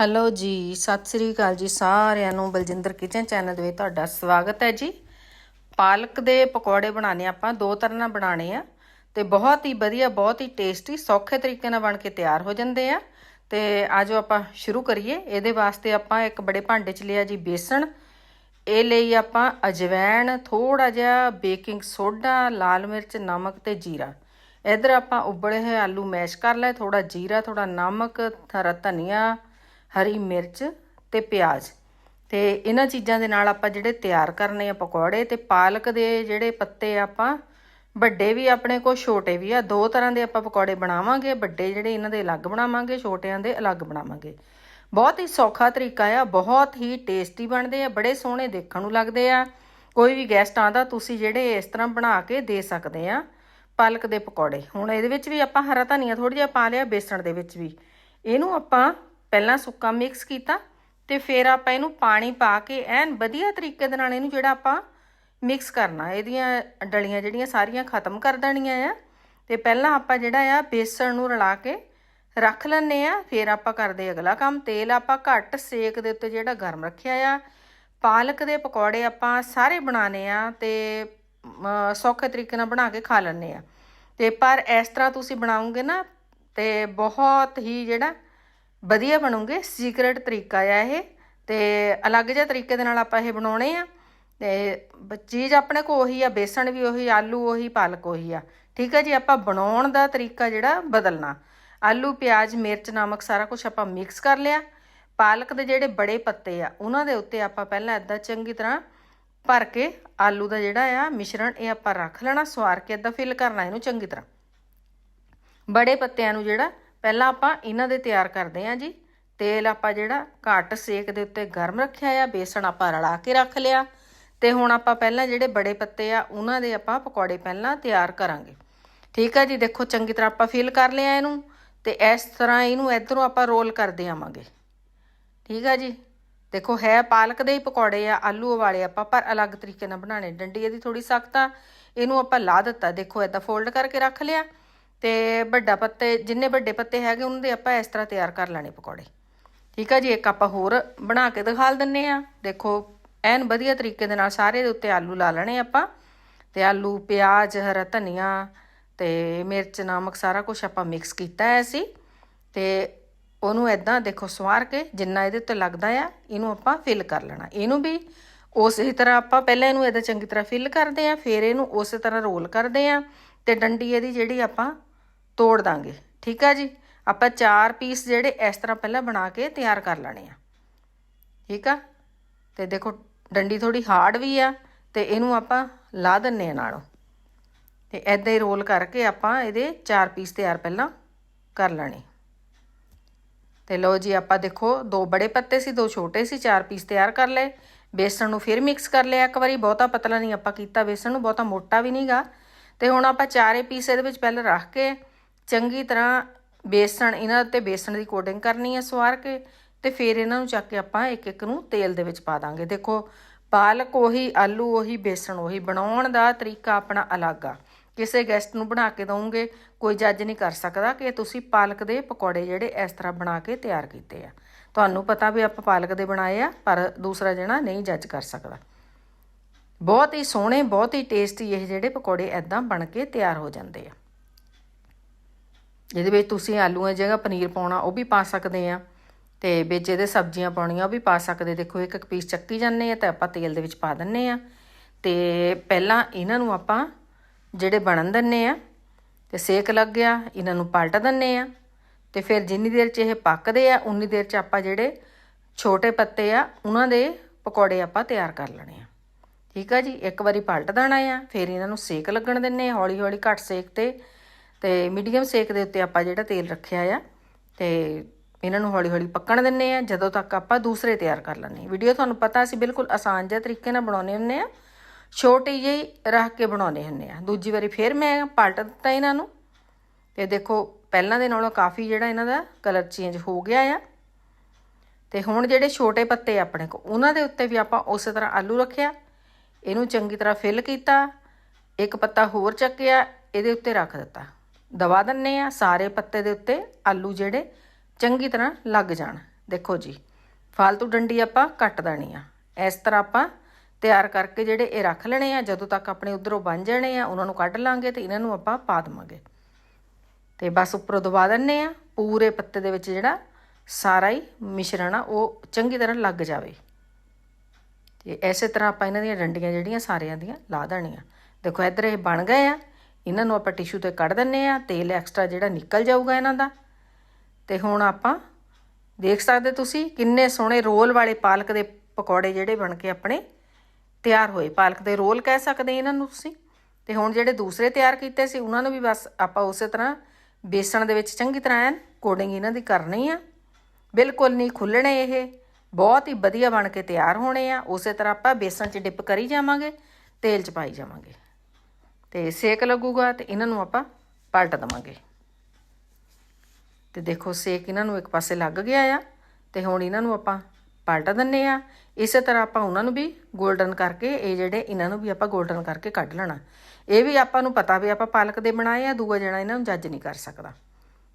Hello ਜੀ, ਸਤਿ ਸ੍ਰੀ ਅਕਾਲ ਜੀ ਸਾਰਿਆਂ ਨੂੰ। ਬਲਜਿੰਦਰ ਕਿਚਨ ਚੈਨਲ ਦੇ ਵਿੱਚ ਤੁਹਾਡਾ ਸਵਾਗਤ ਹੈ ਜੀ। ਪਾਲਕ ਦੇ ਪਕੌੜੇ ਬਣਾਣੇ ਆਪਾਂ, ਦੋ ਤਰ੍ਹਾਂ ਨਾਲ ਬਣਾਣੇ ਆ। ਤੇ ਬਹੁਤ ਹੀ ਵਧੀਆ, ਬਹੁਤ ਹੀ ਟੇਸਟੀ, ਸੌਖੇ ਤਰੀਕੇ ਨਾਲ ਬਣ ਕੇ ਤਿਆਰ ਹੋ ਜਾਂਦੇ ਆ। ਤੇ ਆਜੋ ਆਪਾਂ ਸ਼ੁਰੂ ਕਰੀਏ। ਇਹਦੇ ਵਾਸਤੇ ਆਪਾਂ ਇੱਕ ਬੜੇ ਭਾਂਡੇ 'ਚ ਲਿਆ ਜੀ ਬੇਸਣ। ਇਹ ਲਈ ਆਪਾਂ ਅਜਵੈਣ ਥੋੜਾ ਜਿਹਾ ਬੇਕਿੰਗ ਸੋਡਾ, ਲਾਲ ਮਿਰਚ, ਨਮਕ ਤੇ ਜੀਰਾ। ਇਧਰ ਆਪਾਂ ਉਬਲੇ ਹੋਏ ਆਲੂ ਮੈਸ਼ ਕਰ ਲਏ। ਥੋੜਾ ਜੀਰਾ ਥੋੜਾ ਨਮਕ ਥਰਾ ਧਨੀਆ ਹਰੀ ਮਿਰਚ ਤੇ ਪਿਆਜ਼। ਤੇ ਇਹਨਾਂ ਚੀਜ਼ਾਂ ਦੇ ਨਾਲ ਆਪਾਂ ਜਿਹੜੇ ਤਿਆਰ ਕਰਨੇ ਆ ਪਕੌੜੇ ਤੇ ਪਾਲਕ ਦੇ ਜਿਹੜੇ ਪੱਤੇ ਆਪਾਂ, ਵੱਡੇ ਵੀ ਆਪਣੇ ਕੋਲ, ਛੋਟੇ ਵੀ ਆ, ਦੋ ਤਰ੍ਹਾਂ ਦੇ ਆਪਾਂ ਪਕੌੜੇ ਬਣਾਵਾਂਗੇ, ਵੱਡੇ ਜਿਹੜੇ ਇਹਨਾਂ ਦੇ ਅਲੱਗ ਬਣਾਵਾਂਗੇ, ਛੋਟਿਆਂ ਦੇ ਅਲੱਗ ਬਣਾਵਾਂਗੇ। ਬਹੁਤ ਹੀ ਸੌਖਾ ਤਰੀਕਾ ਆ, ਬਹੁਤ ਹੀ ਟੇਸਟੀ ਬਣਦੇ ਆ, ਬੜੇ ਸੋਹਣੇ ਦੇਖਣ ਨੂੰ ਲੱਗਦੇ ਆ। ਕੋਈ ਵੀ ਗੈਸਟ ਆਂਦਾ ਤੁਸੀਂ ਜਿਹੜੇ ਇਸ ਤਰ੍ਹਾਂ ਬਣਾ ਕੇ ਦੇ ਸਕਦੇ ਆ ਪਾਲਕ ਦੇ ਪਕੌੜੇ। ਹੁਣ ਇਹਦੇ ਵਿੱਚ ਵੀ ਆਪਾਂ ਹਰਾ ਧਨੀਆ ਥੋੜਾ ਜਿਹਾ ਪਾ ਲਿਆ, ਬੇਸਣ ਦੇ ਵਿੱਚ ਵੀ। ਇਹਨੂੰ ਆਪਾਂ ਪਹਿਲਾਂ ਸੁੱਕਾ ਮਿਕਸ ਕੀਤਾ ਤੇ ਫਿਰ ਆਪਾਂ ਇਹਨੂੰ ਪਾਣੀ ਪਾ ਕੇ ਐਨ ਵਧੀਆ ਤਰੀਕੇ ਦੇ ਨਾਲ ਇਹਨੂੰ ਜਿਹੜਾ ਆਪਾਂ ਮਿਕਸ ਕਰਨਾ। ਇਹਦੀਆਂ ਡਲੀਆਂ ਜਿਹੜੀਆਂ ਸਾਰੀਆਂ ਖਤਮ ਕਰ ਦੇਣੀਆਂ ਆ। ਤੇ ਪਹਿਲਾਂ ਆਪਾਂ ਜਿਹੜਾ ਆ ਬੇਸਣ ਨੂੰ ਰਲਾ ਕੇ ਰੱਖ ਲੈਣੇ ਆ। ਫਿਰ ਆਪਾਂ ਕਰਦੇ ਅਗਲਾ ਕੰਮ, ਤੇਲ ਆਪਾਂ ਘੱਟ ਸੇਕ ਦੇ ਉੱਤੇ ਜਿਹੜਾ ਗਰਮ ਰੱਖਿਆ ਆ। ਪਾਲਕ ਦੇ ਪਕੌੜੇ ਆਪਾਂ ਸਾਰੇ ਬਣਾਣੇ ਆ ਤੇ ਸੌਖੇ ਤਰੀਕੇ ਨਾਲ ਬਣਾ ਕੇ ਖਾ ਲੈਣੇ ਆ। ਤੇ ਪਰ ਇਸ ਤਰ੍ਹਾਂ ਤੁਸੀਂ ਬਣਾਉਂਗੇ ਨਾ ਤੇ ਬਹੁਤ ਹੀ ਜਿਹੜਾ ਵਧੀਆ ਬਣੂਗੇ ਸੀਕ੍ਰੇਟ ਤਰੀਕਾ ਆ ਇਹ, ਤੇ ਅਲੱਗ ਜਿਹਾ ਤਰੀਕੇ ਦੇ ਨਾਲ ਆਪਾਂ ਇਹ ਬਣਾਉਣੇ ਆ। ਤੇ ਚੀਜ਼ ਆਪਣੇ ਕੋ ਉਹੀ ਆ, ਬੇਸਣ ਵੀ ਉਹੀ, ਆਲੂ ਉਹੀ, ਪਾਲਕ ਉਹੀ ਆ। ਠੀਕ ਹੈ ਜੀ, ਆਪਾਂ ਬਣਾਉਣ ਦਾ ਤਰੀਕਾ ਜਿਹੜਾ ਬਦਲਣਾ। ਆਲੂ, ਪਿਆਜ਼, ਮਿਰਚ, ਨਮਕ ਸਾਰਾ ਕੁਝ ਆਪਾਂ ਮਿਕਸ ਕਰ ਲਿਆ। ਪਾਲਕ ਦੇ ਜਿਹੜੇ ਬੜੇ ਪੱਤੇ ਆ, ਉਹਨਾਂ ਦੇ ਉੱਤੇ ਆਪਾਂ ਪਹਿਲਾਂ ਇਦਾਂ ਚੰਗੀ ਤਰ੍ਹਾਂ ਭਰ ਕੇ ਆਲੂ ਦਾ ਜਿਹੜਾ ਆ ਮਿਸ਼ਰਣ ਇਹ ਆਪਾਂ ਰੱਖ ਲੈਣਾ, ਸਵਾਰ ਕੇ ਇਦਾਂ ਫਿਲ ਕਰਨਾ ਇਹਨੂੰ ਚੰਗੀ ਤਰ੍ਹਾਂ। ਬੜੇ ਪੱਤਿਆਂ ਨੂੰ ਜਿਹੜਾ ਪਹਿਲਾਂ ਆਪਾਂ ਇਹਨਾਂ ਦੇ ਤਿਆਰ ਕਰਦੇ ਆਂ ਜੀ। ਤੇਲ ਆਪਾਂ ਜਿਹੜਾ ਘੱਟ ਸੇਕ ਦੇ ਉੱਤੇ ਗਰਮ ਰੱਖਿਆ ਆ, ਬੇਸਣ ਆਪਾਂ ਰਲਾ ਕੇ ਰੱਖ ਲਿਆ। ਤੇ ਹੁਣ ਆਪਾਂ ਪਹਿਲਾਂ ਜਿਹੜੇ ਬੜੇ ਪੱਤੇ ਆ, ਉਹਨਾਂ ਦੇ ਆਪਾਂ ਪਕੌੜੇ ਪਹਿਲਾਂ ਤਿਆਰ ਕਰਾਂਗੇ। ਠੀਕ ਆ ਜੀ, ਦੇਖੋ ਚੰਗੀ ਤਰ੍ਹਾਂ ਆਪਾਂ ਫਿਲ ਕਰ ਲਿਆ ਇਹਨੂੰ। ਤੇ ਇਸ ਤਰ੍ਹਾਂ ਇਹਨੂੰ ਇਧਰੋਂ ਆਪਾਂ ਰੋਲ ਕਰਦੇ ਆਵਾਂਗੇ। ਠੀਕ ਆ ਜੀ। ਦੇਖੋ ਹੈ ਪਾਲਕ ਦੇ ਹੀ ਪਕੌੜੇ ਆ, ਆਲੂ ਵਾਲੇ ਆਪਾਂ, ਪਰ ਅਲੱਗ ਤਰੀਕੇ ਨਾਲ ਬਣਾਣੇ ਡੰਡੀ ਇਹਦੀ ਥੋੜੀ ਸਖਤ ਆ। ਇਹਨੂੰ ਆਪਾਂ ਲਾ ਦਿੱਤਾ। ਦੇਖੋ ਇਦਾਂ ਫੋਲਡ ਕਰਕੇ ਰੱਖ ਲਿਆ। ਤੇ ਵੱਡਾ ਪੱਤੇ, ਜਿੰਨੇ ਵੱਡੇ ਪੱਤੇ ਹੈਗੇ, ਉਹਨਾਂ ਦੇ ਆਪਾਂ ਇਸ ਤਰ੍ਹਾਂ ਤਿਆਰ ਕਰ ਲੈਣੇ ਪਕੌੜੇ। ਠੀਕ ਆ ਜੀ, ਇੱਕ ਆਪਾਂ ਹੋਰ ਬਣਾ ਕੇ ਦਿਖਾਲ ਦਿੰਨੇ ਆ। ਦੇਖੋ, ਐਨ ਵਧੀਆ ਤਰੀਕੇ ਦੇ ਨਾਲ ਸਾਰੇ ਦੇ ਉੱਤੇ ਆਲੂ ਲਾ ਲੈਣੇ ਆਪਾਂ। ਤੇ ਆਲੂ, ਪਿਆਜ਼, ਹਰਾ ਧਨੀਆ ਤੇ ਮਿਰਚ, ਨਮਕ, ਸਾਰਾ ਕੁਝ ਆਪਾਂ ਮਿਕਸ ਕੀਤਾ ਹੈ ਅਸੀਂ। ਤੇ ਉਹਨੂੰ ਐਦਾਂ ਦੇਖੋ ਸਵਾਰ ਕੇ, ਜਿੰਨਾ ਇਹਦੇ ਉੱਤੇ ਲੱਗਦਾ ਆ, ਇਹਨੂੰ ਆਪਾਂ ਫਿਲ ਕਰ ਲੈਣਾ। ਇਹਨੂੰ ਵੀ ਉਸੇ ਤਰ੍ਹਾਂ ਆਪਾਂ ਪਹਿਲਾਂ ਇਹਨੂੰ ਇਹਦਾ ਚੰਗੀ ਤਰ੍ਹਾਂ ਫਿਲ ਕਰਦੇ ਆ, ਫਿਰ ਇਹਨੂੰ ਉਸੇ ਤਰ੍ਹਾਂ ਰੋਲ ਕਰਦੇ ਆ। ਤੇ ਡੰਡੀ ਇਹਦੀ ਜਿਹੜੀ ਆਪਾਂ ਤੋੜ ਦਾਂਗੇ। ਠੀਕ ਆ ਜੀ? ਆਪਾਂ ਚਾਰ ਪੀਸ ਜਿਹੜੇ ਇਸ ਤਰ੍ਹਾਂ ਪਹਿਲਾਂ ਬਣਾ ਕੇ ਤਿਆਰ ਕਰ ਲੈਣੇ ਆ। ਠੀਕ ਆ? ਤੇ ਦੇਖੋ, ਡੰਡੀ ਥੋੜੀ ਹਾਰਡ ਵੀ ਆ ਤੇ ਇਹਨੂੰ ਆਪਾਂ ਲਾ ਦਿੰਨੇ ਆ ਨਾਲੋਂ। ਤੇ ਐਦਾਂ ਹੀ ਰੋਲ ਕਰਕੇ ਆਪਾਂ ਇਹਦੇ ਚਾਰ ਪੀਸ ਤਿਆਰ ਪਹਿਲਾਂ ਕਰ ਲੈਣੇ। ਤੇ ਲਓ ਜੀ, ਆਪਾਂ ਦੇਖੋ, ਦੋ ਬੜੇ ਪੱਤੇ ਸੀ, ਦੋ ਛੋਟੇ ਸੀ, ਚਾਰ ਪੀਸ ਤਿਆਰ ਕਰ ਲਏ। ਬੇਸਣ ਨੂੰ ਫਿਰ ਮਿਕਸ ਕਰ ਲਿਆ ਇੱਕ ਵਾਰੀ। ਬਹੁਤਾ ਪਤਲਾ ਨਹੀਂ ਆਪਾਂ ਕੀਤਾ, ਬੇਸਣ ਨੂੰ ਬਹੁਤਾ ਮੋਟਾ ਵੀ ਨਹੀਂਗਾ ਤੇ ਹੁਣ ਆਪਾਂ ਚਾਰੇ ਪੀਸ ਇਹਦੇ ਵਿੱਚ ਪਹਿਲਾਂ ਰੱਖ ਕੇ ਚੰਗੀ ਤਰ੍ਹਾਂ ਬੇਸਣ, ਇਹਨਾਂ ਉੱਤੇ ਬੇਸਣ ਦੀ ਕੋਟਿੰਗ ਕਰਨੀ ਹੈ ਸਵਾਰ ਕੇ ਤੇ ਫਿਰ ਇਹਨਾਂ ਨੂੰ ਚੱਕ ਕੇ ਆਪਾਂ ਇੱਕ ਇੱਕ ਨੂੰ ਤੇਲ ਦੇ ਵਿੱਚ ਪਾ ਦਾਂਗੇ। ਦੇਖੋ, ਪਾਲਕ ਉਹੀ, ਆਲੂ ਉਹੀ, ਬੇਸਣ ਉਹੀ ਬਣਾਉਣ ਦਾ ਤਰੀਕਾ ਆਪਣਾ ਅਲੱਗ ਆ। ਕਿਸੇ ਗੈਸਟ ਨੂੰ ਬਣਾ ਕੇ ਦਵੋਗੇ ਕੋਈ ਜੱਜ ਨਹੀਂ ਕਰ ਸਕਦਾ ਕਿ ਤੁਸੀਂ ਪਾਲਕ ਦੇ ਪਕੌੜੇ ਜਿਹੜੇ ਇਸ ਤਰ੍ਹਾਂ ਬਣਾ ਕੇ ਤਿਆਰ ਕੀਤੇ ਆ। ਤੁਹਾਨੂੰ ਪਤਾ ਵੀ ਆਪਾਂ ਪਾਲਕ ਦੇ ਬਣਾਏ ਆ, ਪਰ ਦੂਸਰਾ ਜਣਾ ਨਹੀਂ ਜੱਜ ਕਰ ਸਕਦਾ। ਬਹੁਤ ਹੀ ਸੋਹਣੇ, ਬਹੁਤ ਹੀ ਟੇਸਟੀ ਇਹ ਜਿਹੜੇ ਪਕੌੜੇ ਐਦਾਂ ਬਣ ਕੇ ਤਿਆਰ ਹੋ ਜਾਂਦੇ ਆ। ਇਹਦੇ ਵਿੱਚ ਤੁਸੀਂ ਆਲੂਆਂ ਦੀ ਜਗ੍ਹਾ ਪਨੀਰ ਪਾਉਣਾ, ਉਹ ਵੀ ਪਾ ਸਕਦੇ ਆ। ਤੇ ਵਿੱਚ ਇਹਦੇ ਸਬਜ਼ੀਆਂ ਪਾਉਣੀਆਂ, ਉਹ ਵੀ ਪਾ ਸਕਦੇ। ਦੇਖੋ, ਇੱਕ ਇੱਕ ਪੀਸ ਚੱਕੀ ਜਾਂਦੇ ਆ ਤੇ ਆਪਾਂ ਤੇਲ ਦੇ ਵਿੱਚ ਪਾ ਦਿੰਨੇ ਆ। ਤੇ ਪਹਿਲਾਂ ਇਹਨਾਂ ਨੂੰ ਆਪਾਂ ਜਿਹੜੇ ਬਣਨ ਦਿੰਨੇ ਆ, ਤੇ ਸੇਕ ਲੱਗ ਗਿਆ, ਇਹਨਾਂ ਨੂੰ ਪਲਟ ਦਿੰਨੇ ਆ। ਤੇ ਫਿਰ ਜਿੰਨੀ ਦੇਰ ਚ ਇਹ ਪੱਕਦੇ ਆ, ਉਨੀ ਦੇਰ ਚ ਆਪਾਂ ਜਿਹੜੇ ਛੋਟੇ ਪੱਤੇ ਆ, ਉਹਨਾਂ ਦੇ ਪਕੌੜੇ ਆਪਾਂ ਤਿਆਰ ਕਰ ਲੈਣੇ ਆ। ਠੀਕ ਆ ਜੀ? ਇੱਕ ਵਾਰੀ ਪਲਟ ਦੇਣਾ ਆ, ਫਿਰ ਇਹਨਾਂ ਨੂੰ ਸੇਕ ਲੱਗਣ ਦਿੰਨੇ ਹੌਲੀ ਹੌਲੀ ਘੱਟ ਸੇਕ ਤੇ। ਤੇ ਮੀਡੀਅਮ ਸੇਕ ਦੇ ਉੱਤੇ ਆਪਾਂ ਜਿਹੜਾ ਤੇਲ ਰੱਖਿਆ ਆ, ਤੇ ਇਹਨਾਂ ਨੂੰ ਹੌਲੀ ਹੌਲੀ ਪੱਕਣ ਦਿੰਨੇ ਆ, ਜਦੋਂ ਤੱਕ ਆਪਾਂ ਦੂਸਰੇ ਤਿਆਰ ਕਰ ਲੈਣੇ ਵੀਡੀਓ ਤੁਹਾਨੂੰ ਪਤਾ ਅਸੀਂ ਬਿਲਕੁਲ ਆਸਾਨ ਜਿਹਾ ਤਰੀਕੇ ਨਾਲ ਬਣਾਉਣੇ ਹੁੰਨੇ ਆ, ਛੋਟੀ ਜਿਹੀ ਰੱਖ ਕੇ ਬਣਾਉਣੇ ਹੁੰਨੇ ਆ। ਦੂਜੀ ਵਾਰੀ ਫਿਰ ਮੈਂ ਪਲਟ ਦਿੱਤਾ ਇਹਨਾਂ ਨੂੰ। ਤੇ ਦੇਖੋ, ਪਹਿਲਾਂ ਦੇ ਨਾਲੋਂ ਕਾਫੀ ਜਿਹੜਾ ਇਹਨਾਂ ਦਾ ਕਲਰ ਚੇਂਜ ਹੋ ਗਿਆ ਆ। ਤੇ ਹੁਣ ਜਿਹੜੇ ਛੋਟੇ ਪੱਤੇ ਆਪਣੇ ਕੋ ਉਹਨਾਂ ਦੇ ਉੱਤੇ ਵੀ ਆਪਾਂ ਉਸੇ ਤਰ੍ਹਾਂ ਆਲੂ ਰੱਖਿਆ। ਇਹਨੂੰ ਚੰਗੀ ਤਰ੍ਹਾਂ ਫਿਲ ਕੀਤਾ, ਇੱਕ ਪੱਤਾ ਹੋਰ ਚੱਕਿਆ, ਇਹਦੇ ਉੱਤੇ ਰੱਖ ਦਿੱਤਾ। ਦਵਾ ਦਿੰਨੇ ਆ, ਸਾਰੇ ਪੱਤੇ ਦੇ ਉੱਤੇ ਆਲੂ ਜਿਹੜੇ ਚੰਗੀ ਤਰ੍ਹਾਂ ਲੱਗ ਜਾਣ। ਦੇਖੋ ਜੀ ਫालतू ਡੰਡੀ ਆਪਾਂ ਕੱਟ ਦੇਣੀ ਆ। ਇਸ ਤਰ੍ਹਾਂ ਆਪਾਂ ਤਿਆਰ ਕਰਕੇ ਜਿਹੜੇ ਇਹ ਰੱਖ ਲੈਣੇ ਆ, ਜਦੋਂ ਤੱਕ ਆਪਣੇ ਉਧਰੋਂ ਬਣ ਜਾਣੇ ਆ, ਉਹਨਾਂ ਨੂੰ ਕੱਢ ਲਾਂਗੇ ਤੇ ਇਹਨਾਂ ਨੂੰ ਆਪਾਂ ਪਾ ਦਵਾਂਗੇ। ਤੇ ਬਸ ਉੱਪਰੋਂ ਦਬਾ ਦਿੰਨੇ ਆ, ਪੂਰੇ ਪੱਤੇ ਦੇ ਵਿੱਚ ਜਿਹੜਾ ਸਾਰਾ ਹੀ ਮਿਸ਼ਰਣ ਆ, ਉਹ ਚੰਗੀ ਤਰ੍ਹਾਂ ਲੱਗ ਜਾਵੇ। ਤੇ ਐਸੇ ਤਰ੍ਹਾਂ ਆਪਾਂ ਇਹਨਾਂ ਦੀਆਂ ਡੰਡੀਆਂ ਜਿਹੜੀਆਂ ਸਾਰਿਆਂ ਦੀਆਂ ਲਾ ਦੇਣੀਆਂ। ਦੇਖੋ, ਇੱਧਰ ਇਹ ਬਣ ਗਏ ਆ। ਇਹਨਾਂ ਨੂੰ ਆਪਾਂ ਟਿਸ਼ੂ ਤੇ ਕੱਢ ਦਿੰਨੇ ਆ। ਤੇਲ ਐਕਸਟਰਾ ਜਿਹੜਾ ਨਿਕਲ ਜਾਊਗਾ ਇਹਨਾਂ ਦਾ। ਤੇ ਹੁਣ ਆਪਾਂ ਦੇਖ ਸਕਦੇ ਤੁਸੀਂ ਕਿੰਨੇ ਸੋਹਣੇ ਰੋਲ ਵਾਲੇ ਪਾਲਕ ਦੇ ਪਕੌੜੇ ਜਿਹੜੇ ਬਣ ਕੇ ਆਪਣੇ ਤਿਆਰ ਹੋਏ। ਪਾਲਕ ਦੇ ਰੋਲ ਕਹਿ ਸਕਦੇ ਇਹਨਾਂ ਨੂੰ ਤੁਸੀਂ। ਤੇ ਹੁਣ ਜਿਹੜੇ ਦੂਸਰੇ ਤਿਆਰ ਕੀਤੇ ਸੀ, ਉਹਨਾਂ ਨੂੰ ਵੀ ਬਸ ਆਪਾਂ ਉਸੇ ਤਰ੍ਹਾਂ ਬੇਸਣ ਦੇ ਵਿੱਚ ਚੰਗੀ ਤਰ੍ਹਾਂ ਐਨ ਕੋਡਿੰਗ ਇਹਨਾਂ ਦੀ ਕਰਨੀ ਆ। ਬਿਲਕੁਲ ਨਹੀਂ ਖੁੱਲਣੇ ਇਹ। ਬਹੁਤ ਹੀ ਵਧੀਆ ਬਣ ਕੇ ਤਿਆਰ ਹੋਣੇ ਆ। ਉਸੇ ਤਰ੍ਹਾਂ ਆਪਾਂ ਬੇਸਨ 'ਚ ਡਿਪ ਕਰੀ ਜਾਵਾਂਗੇ, ਤੇਲ 'ਚ ਪਾਈ ਜਾਵਾਂਗੇ। ਤੇ ਸੇਕ ਲੱਗੂਗਾ ਤੇ ਇਹਨਾਂ ਨੂੰ ਆਪਾਂ ਪਲਟ ਦਵਾਂਗੇ। ਤੇ ਦੇਖੋ ਸੇਕ ਇਹਨਾਂ ਨੂੰ ਇੱਕ ਪਾਸੇ ਲੱਗ ਗਿਆ ਆ ਤੇ ਹੁਣ ਇਹਨਾਂ ਨੂੰ ਆਪਾਂ ਪਲਟ ਦਿੰਨੇ ਆ। ਇਸੇ ਤਰ੍ਹਾਂ ਆਪਾਂ ਉਹਨਾਂ ਨੂੰ ਵੀ 골ਡਨ ਕਰਕੇ, ਇਹ ਜਿਹੜੇ ਇਹਨਾਂ ਨੂੰ ਵੀ ਆਪਾਂ 골ਡਨ ਕਰਕੇ ਕੱਢ ਲੈਣਾ। ਇਹ ਵੀ ਆਪਾਂ ਨੂੰ ਪਤਾ ਵੀ ਆਪਾਂ ਪਾਲਕ ਦੇ ਬਣਾਏ ਆ, ਦੂਆ ਜਣਾ ਇਹਨਾਂ ਨੂੰ ਜੱਜ ਨਹੀਂ ਕਰ ਸਕਦਾ।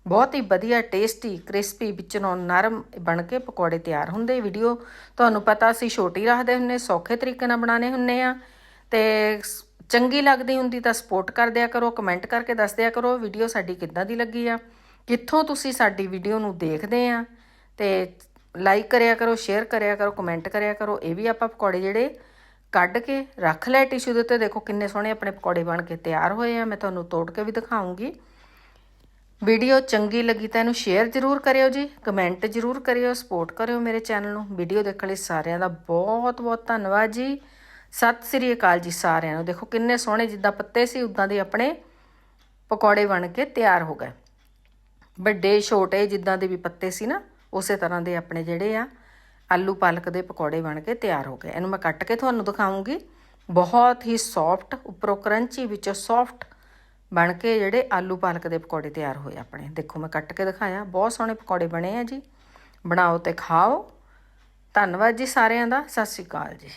ਬਹੁਤ ਹੀ ਵਧੀਆ ਟੇਸਟੀ ਕ੍ਰਿਸਪੀ ਵਿੱਚੋਂ ਨਰਮ ਬਣ ਕੇ ਪਕੌੜੇ ਤਿਆਰ ਹੁੰਦੇ ਵੀਡੀਓ ਤੁਹਾਨੂੰ ਪਤਾ ਸੀ ਛੋਟੀ ਰੱਖਦੇ ਹੁੰਨੇ ਸੌਖੇ ਤਰੀਕੇ ਨਾਲ ਬਣਾਣੇ ਹੁੰਨੇ ਆ ਤੇ ਚੰਗੀ ਲੱਗਦੀ ਹੁੰਦੀ ਤਾਂ ਸਪੋਰਟ ਕਰ ਦਿਆ ਕਰੋ ਕਮੈਂਟ ਕਰਕੇ ਦੱਸ ਦਿਆ ਕਰੋ ਵੀਡੀਓ ਸਾਡੀ ਕਿੱਦਾਂ ਦੀ ਲੱਗੀ ਆ। ਕਿੱਥੋਂ ਤੁਸੀਂ ਸਾਡੀ ਵੀਡੀਓ ਨੂੰ ਦੇਖਦੇ ਆ। ਤੇ ਲਾਈਕ ਕਰਿਆ ਕਰੋ ਸ਼ੇਅਰ ਕਰਿਆ ਕਰੋ ਕਮੈਂਟ ਕਰਿਆ ਕਰੋ, ਇਹ ਵੀ ਆਪਾਂ ਪਕੌੜੇ ਜਿਹੜੇ ਕੱਢ ਕੇ ਰੱਖ ਲੈ ਟਿਸ਼ੂ ਦੇ ਉੱਤੇ। ਦੇਖੋ ਕਿੰਨੇ ਸੋਹਣੇ ਆਪਣੇ ਪਕੌੜੇ ਬਣ ਕੇ ਤਿਆਰ ਹੋਏ ਆ। ਮੈਂ ਤੁਹਾਨੂੰ ਤੋੜ ਕੇ ਵੀ ਦਿਖਾਉਂਗੀ। ਵੀਡੀਓ ਚੰਗੀ ਲੱਗੀ ਤਾਂ ਇਹਨੂੰ ਸ਼ੇਅਰ ਜ਼ਰੂਰ ਕਰਿਓ ਜੀ ਕਮੈਂਟ ਜ਼ਰੂਰ ਕਰਿਓ ਸਪੋਰਟ ਕਰਿਓ ਮੇਰੇ ਚੈਨਲ ਨੂੰ। ਵੀਡੀਓ ਦੇਖਣ ਲਈ ਸਾਰਿਆਂ ਦਾ ਬਹੁਤ ਬਹੁਤ ਧੰਨਵਾਦ ਜੀ। ਸਤਿ ਸ੍ਰੀ ਅਕਾਲ ਜੀ ਸਾਰਿਆਂ ਨੂੰ। ਦੇਖੋ ਕਿੰਨੇ ਸੋਹਣੇ ਜਿੱਦਾਂ ਪੱਤੇ ਸੀ, ਉਦਾਂ ਦੇ ਆਪਣੇ ਪਕੌੜੇ ਬਣ ਕੇ ਤਿਆਰ ਹੋ ਗਏ। ਵੱਡੇ, ਛੋਟੇ ਜਿੱਦਾਂ ਦੇ ਵੀ ਪੱਤੇ ਸੀ ਨਾ, ਉਸੇ ਤਰ੍ਹਾਂ ਦੇ ਆਪਣੇ ਜਿਹੜੇ ਆ, ਆਲੂ ਪਾਲਕ ਦੇ ਪਕੌੜੇ ਬਣ ਕੇ ਤਿਆਰ ਹੋ ਗਏ। ਇਹਨੂੰ ਮੈਂ ਕੱਟ ਕੇ ਤੁਹਾਨੂੰ ਦਿਖਾਉਂਗੀ। ਬਹੁਤ ਹੀ ਸੌਫਟ ਉੱਪਰੋਂ ਕਰੰਚੀ ਵਿੱਚੋਂ ਸੌਫਟ ਬਣ ਕੇ ਜਿਹੜੇ ਆਲੂ ਪਾਲਕ ਦੇ ਪਕੌੜੇ ਤਿਆਰ ਹੋਏ ਆਪਣੇ। ਦੇਖੋ ਮੈਂ ਕੱਟ ਕੇ ਦਿਖਾਇਆ। ਬਹੁਤ ਸੋਹਣੇ ਪਕੌੜੇ ਬਣੇ ਆ ਜੀ। ਬਣਾਓ ਤੇ ਖਾਓ। ਧੰਨਵਾਦ ਜੀ ਸਾਰਿਆਂ ਦਾ। ਸਤਿ ਸ਼੍ਰੀ ਅਕਾਲ ਜੀ।